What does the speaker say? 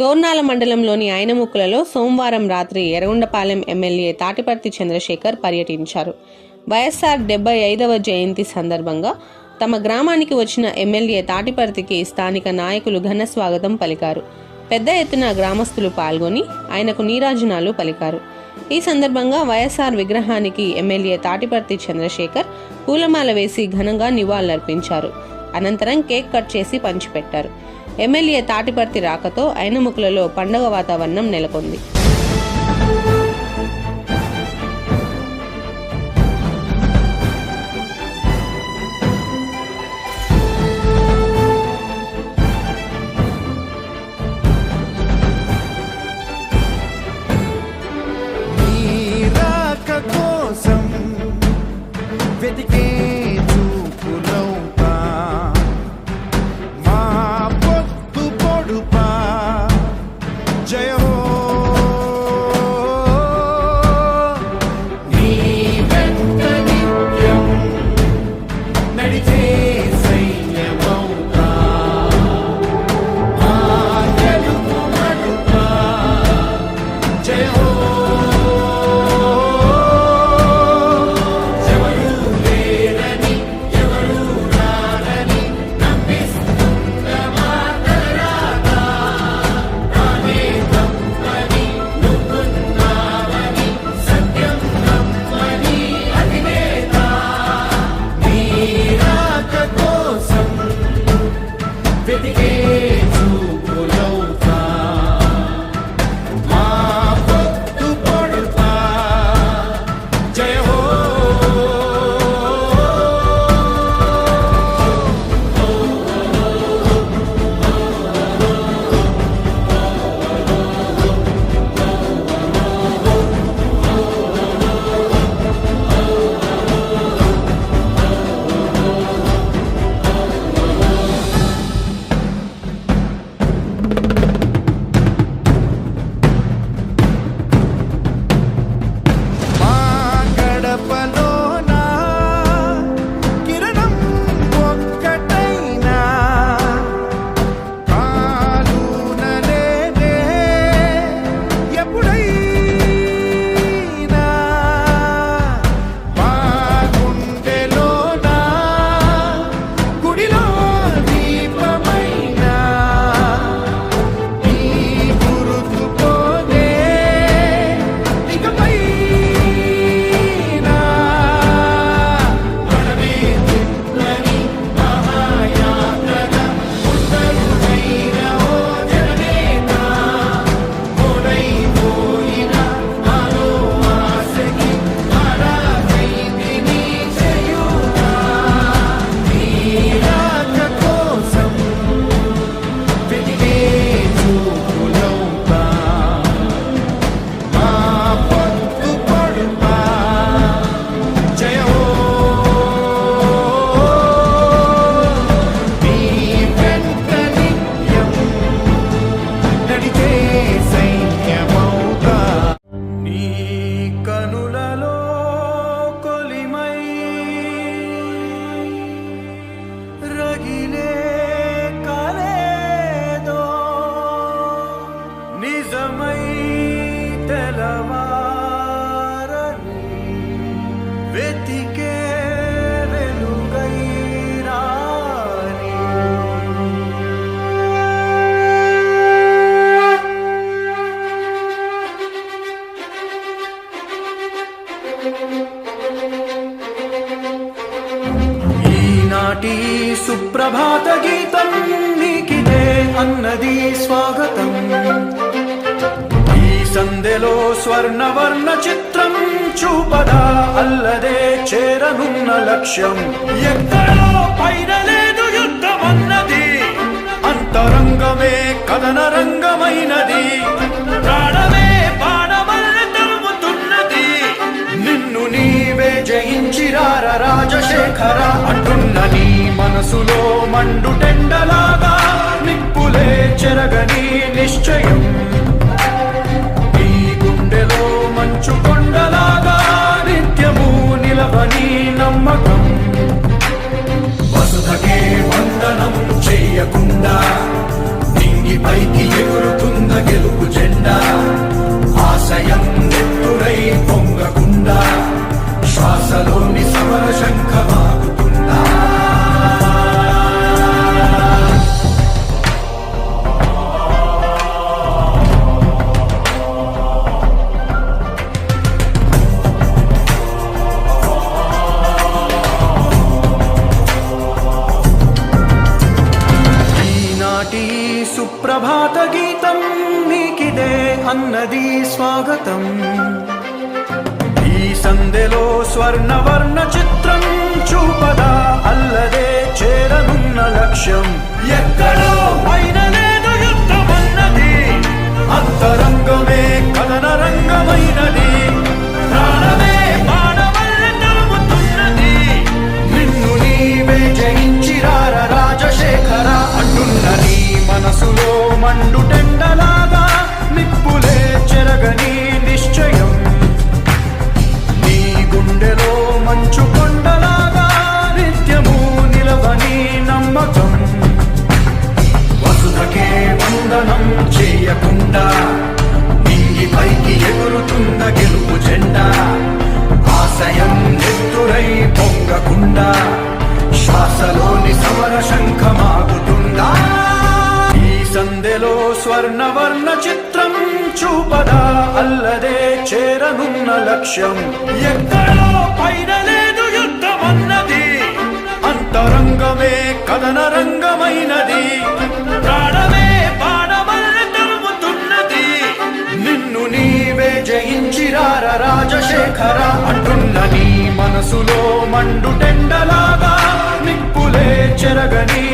దోర్నాల మండలంలోని ఆయనముక్కులలో సోమవారం రాత్రి ఎర్రగొండపాలెం ఎమ్మెల్యే తాటిపర్తి చంద్రశేఖర్ పర్యటించారు. వైఎస్ఆర్ డెబ్బై ఐదవ జయంతి సందర్భంగా తమ గ్రామానికి వచ్చిన ఎమ్మెల్యే తాటిపర్తికి స్థానిక నాయకులు ఘన స్వాగతం పలికారు. పెద్ద ఎత్తున గ్రామస్తులు పాల్గొని ఆయనకు నీరాజనాలు పలికారు. ఈ సందర్భంగా వైఎస్ఆర్ విగ్రహానికి ఎమ్మెల్యే తాటిపర్తి చంద్రశేఖర్ పూలమాల వేసి ఘనంగా నివాళులర్పించారు. అనంతరం కేక్ కట్ చేసి పంచిపెట్టారు. ఎమ్మెల్యే తాటిపర్తి రాకతో ఐనముకులలో పండగ వాతావరణం నెలకొంది. కోసం వెతికే సుప్రభాత గీతం నీకిదే అన్నది స్వాగతం. ఈ సందెలో స్వర్ణవర్ణ చిత్రం చూపదా అల్లదే చేరనున్న లక్ష్యం. ఎక్కడో పైన లేదు యుద్ధమన్నది. అంతరంగమే కథన అంటున్న నీ మనసులో మండుటెండలాగా నిప్పులే చెరగని నిశ్చయం. నీ గుండెలో మంచు కొండలాగా నిత్యము నిలవని నమ్మకం. వసుధకే వందనం చెయ్యకుండా నింగి పైకి సుప్రభాత గీతం నీకిదే అన్నది స్వాగతం. ఈ సందెలో స్వర్ణవర్ణ చిత్రం చూపదా అల్లదే చేరనున్న లక్ష్యం. ఎక్కడో స్వర్ణవర్ణ చిత్రం చూపదా అల్లదే చేరనున్న లక్ష్యం. ఎక్కడో పైన లేదు యుద్ధమన్నది. అంతరంగమే కథన రంగమైనది ప్రాణమే బాణవల్లె తరుముతున్నది. నిన్ను నీవే జయించిరార రాజశేఖర అంటున్న నీ మనసులో మండుటెండలాగా నిప్పులే చెరగని